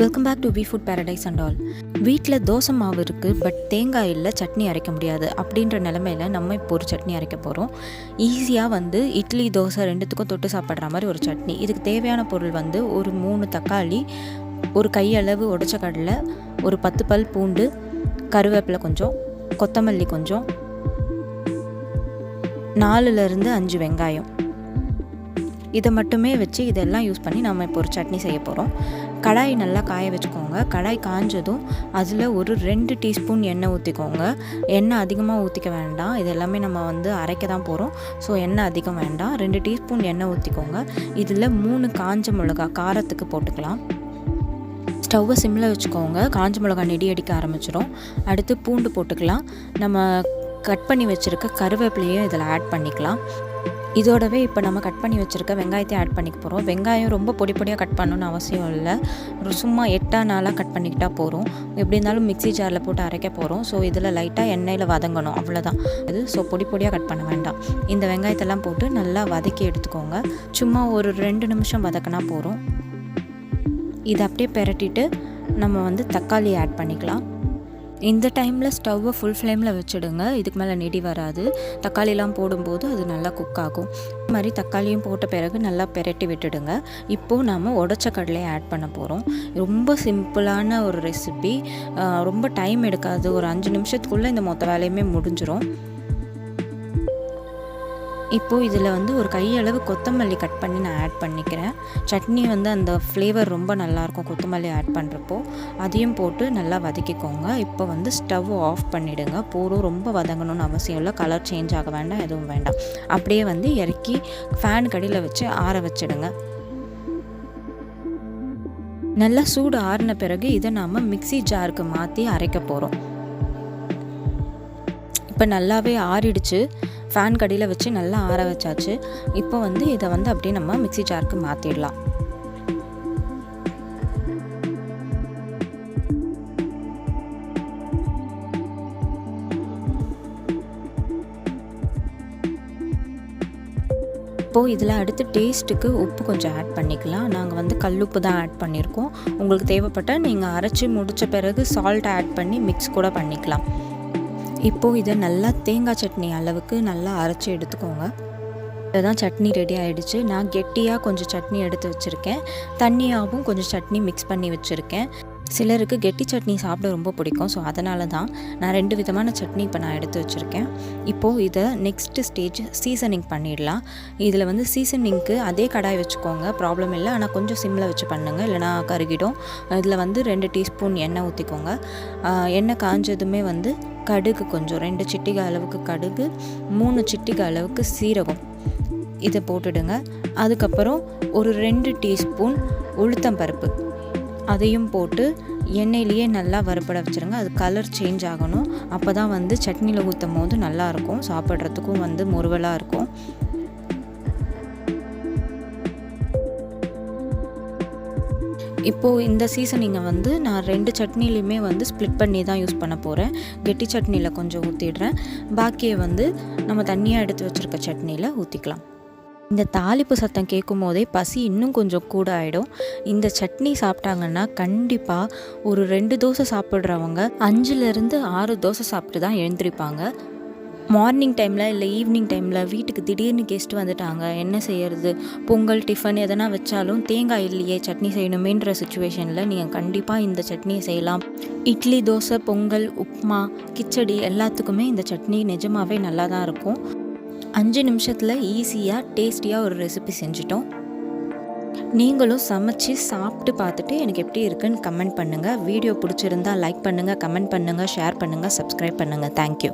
Welcome back to V food paradise and all வீட்டில் தோசை மாவு இருக்குது பட் தேங்காய் இல்லை சட்னி அரைக்க முடியாது. அப்படின்ற நிலமையில நம்ம இப்போ ஒரு சட்னி அரைக்க போகிறோம் ஈஸியாக வந்து இட்லி தோசை ரெண்டுத்துக்கும் தொட்டு சாப்பிட்ற மாதிரி ஒரு சட்னி. இதுக்கு தேவையான பொருள் வந்து ஒரு மூணு தக்காளி ஒரு கையளவு உடச்ச கடலை ஒரு பத்து பல் பூண்டு கருவேப்பிலை கொஞ்சம் கொத்தமல்லி கொஞ்சம் நாலுலேருந்து அஞ்சு வெங்காயம். இதை மட்டுமே வச்சு இதெல்லாம் யூஸ் பண்ணி நம்ம இப்போ ஒரு சட்னி செய்ய போகிறோம் கடாய் நல்லா காய வச்சுக்கோங்க. கடாய் காஞ்சதும் அதில் ஒரு ரெண்டு டீஸ்பூன் எண்ணெய் ஊற்றிக்கோங்க எண்ணெய் அதிகமாக ஊற்றிக்க வேண்டாம். இது எல்லாமே நம்ம வந்து அரைக்க தான் போகிறோம் ஸோ எண்ணெய் அதிகம் வேண்டாம். ரெண்டு டீஸ்பூன் எண்ணெய் ஊற்றிக்கோங்க இதில் மூணு காஞ்ச மிளகா காரத்துக்கு போட்டுக்கலாம். ஸ்டவ்வை சிம்மில் வச்சுக்கோங்க. காஞ்ச மிளகா நெடி அடிக்க ஆரம்பிச்சிடும் அடுத்து பூண்டு போட்டுக்கலாம். நம்ம கட் பண்ணி வச்சுருக்க கருவேப்பிலையும் இதில் ஆட் பண்ணிக்கலாம். இதோடவே இப்போ நம்ம கட் பண்ணி வச்சுருக்க வெங்காயத்தை ஆட் பண்ணிக்க போகிறோம் வெங்காயம் ரொம்ப பொடி பொடியாக கட் பண்ணணும்னு அவசியம் இல்லை. ஒரு சும்மா எட்டா நாளாக கட் பண்ணிக்கிட்டால் போகிறோம் எப்படி இருந்தாலும் மிக்ஸி ஜாரில் போட்டு அரைக்க போகிறோம் ஸோ இதில் லைட்டாக எண்ணெயில் வதங்கணும். அவ்வளோதான் இது ஸோ பொடி பொடியாக கட் பண்ண வேண்டாம். இந்த வெங்காயத்தெல்லாம் போட்டு நல்லா வதக்கி எடுத்துக்கோங்க. சும்மா ஒரு ரெண்டு நிமிஷம் வதக்கினா போகிறோம் இதை அப்படியே பெரட்டிட்டு நம்ம வந்து தக்காளி ஆட் பண்ணிக்கலாம். இந்த டைமில் ஸ்டவ்வை ஃபுல் ஃப்ளேமில் வச்சுடுங்க. இதுக்கு மேலே நெடி வராது. தக்காளிலாம் போடும்போது அது நல்லா குக் ஆகும். இது மாதிரி தக்காளியும் போட்ட பிறகு நல்லா பெரட்டி விட்டுடுங்க. இப்போது நாம் உடச்ச கடலையை ஆட் பண்ண போகிறோம் ரொம்ப சிம்பிளான ஒரு ரெசிபி ரொம்ப டைம் எடுக்காது. ஒரு அஞ்சு நிமிஷத்துக்குள்ளே இந்த மொத்த வேலையுமே முடிஞ்சிடும் இப்போது இதில் வந்து ஒரு கையளவு கொத்தமல்லி கட் பண்ணி நான் ஆட் பண்ணிக்கிறேன். சட்னி வந்து அந்த ஃப்ளேவர் ரொம்ப நல்லாயிருக்கும் கொத்தமல்லி ஆட் பண்ணுறப்போ அதையும் போட்டு நல்லா வதக்கிக்கோங்க. இப்போ வந்து ஸ்டவ் ஆஃப் பண்ணிவிடுங்க போரும் ரொம்ப வதங்கணும்னு அவசியம் இல்லை. கலர் சேஞ்ச் ஆக வேண்டாம் எதுவும் வேண்டாம். அப்படியே வந்து இறக்கி ஃபேன் கடியில் வச்சு ஆற வச்சிடுங்க. நல்லா சூடு ஆறின பிறகு இதை நாம் மிக்ஸி ஜாருக்கு மாற்றி அரைக்க போகிறோம் இப்போ நல்லாவே ஆறிடுச்சு. ஃபேன் கடியில் வச்சு நல்லா ஆற வச்சாச்சு. இப்போ வந்து இதை வந்து அப்படியே நம்ம மிக்ஸி ஜாருக்கு மாற்றிடலாம் இப்போது இதில் அடுத்து டேஸ்ட்டுக்கு உப்பு கொஞ்சம் ஆட் பண்ணிக்கலாம். நாங்கள் வந்து கல்லுப்பு தான் ஆட் பண்ணியிருக்கோம். உங்களுக்கு தேவைப்பட்டால் நீங்கள் அரைச்சி முடித்த பிறகு சால்ட் ஆட் பண்ணி மிக்ஸ் கூட பண்ணிக்கலாம். இப்போது இதை நல்லா தேங்காய் சட்னி அளவுக்கு நல்லா அரைச்சி எடுத்துக்கோங்க. இதுதான் சட்னி ரெடி ஆகிடுச்சு நான் கெட்டியாக கொஞ்சம் சட்னி எடுத்து வச்சுருக்கேன். தண்ணியாகவும் கொஞ்சம் சட்னி மிக்ஸ் பண்ணி வச்சுருக்கேன். சிலருக்கு கெட்டி சட்னி சாப்பிட ரொம்ப பிடிக்கும். ஸோ அதனால தான் நான் ரெண்டு விதமான சட்னி இப்போ நான் எடுத்து வச்சுருக்கேன். இப்போது இதை நெக்ஸ்ட்டு ஸ்டேஜ் சீசனிங் பண்ணிடலாம். இதில் வந்து சீசனிங்க்கு அதே கடாய் வச்சுக்கோங்க. ப்ராப்ளம் இல்லை. ஆனால் கொஞ்சம் சிம்மில் வச்சு பண்ணுங்கள் இல்லைனா கருகிடும். இதில் வந்து ரெண்டு டீஸ்பூன் எண்ணெய் ஊற்றிக்கோங்க எண்ணெய் காஞ்சதுமே வந்து கடுகு கொஞ்சம் ரெண்டு சிட்டிகை அளவுக்கு கடுகு மூணு சிட்டிகை அளவுக்கு சீரகம். இதை போட்டுடுங்க. அதுக்கப்புறம் ஒரு ரெண்டு டீஸ்பூன் உளுத்தம் பருப்பு அதையும் போட்டு எண்ணெயிலேயே நல்லா வறுபட வச்சுருங்க. அது கலர் சேஞ்ச் ஆகணும். அப்போ தான் வந்து சட்னியில் ஊற்றும் போது நல்லாயிருக்கும் சாப்பிட்றதுக்கும் வந்து முறுவலாக இருக்கும். இப்போது இந்த சீசனிங்கை வந்து நான் ரெண்டு சட்னிலையுமே வந்து ஸ்ப்ளிட் பண்ணி தான் யூஸ் பண்ண போகிறேன் கெட்டி சட்னியில் கொஞ்சம் ஊற்றிடுறேன் பாக்கியை வந்து நம்ம தண்ணியாக எடுத்து வச்சுருக்க சட்னியில் ஊற்றிக்கலாம் இந்த தாளிப்பு சத்தம் கேட்கும் போதே பசி இன்னும் கொஞ்சம் கூட ஆகிடும் இந்த சட்னி சாப்பிட்டாங்கன்னா கண்டிப்பாக ஒரு ரெண்டு தோசை சாப்பிட்றவங்க அஞ்சுலேருந்து ஆறு தோசை சாப்பிட்டு தான் எழுந்திருப்பாங்க. மார்னிங் டைமில் இல்லை ஈவினிங் டைமில் வீட்டுக்கு திடீர்னு கெஸ்ட் வந்துட்டாங்க. என்ன செய்யறது? பொங்கல் டிஃபன் எதனா வச்சாலும் தேங்காய் இல்லையே சட்னி செய்யணுமேன்ற சுச்சுவேஷனில் நீங்கள் கண்டிப்பாக இந்த சட்னியை செய்யலாம். இட்லி தோசை பொங்கல் உப்மா கிச்சடி எல்லாத்துக்குமே இந்த சட்னி நிஜமாகவே நல்லா தான் இருக்கும். அஞ்சு நிமிஷத்தில் ஈஸியாக டேஸ்டியாக ஒரு ரெசிபி செஞ்சிட்டோம். நீங்களும் சமைச்சு சாப்பிட்டு பார்த்துட்டு எனக்கு எப்படி இருக்குன்னு கமெண்ட் பண்ணுங்கள் வீடியோ பிடிச்சிருந்தா லைக் பண்ணுங்கள் கமெண்ட் பண்ணுங்கள் ஷேர் பண்ணுங்கள் சப்ஸ்கிரைப் பண்ணுங்கள் தேங்க்யூ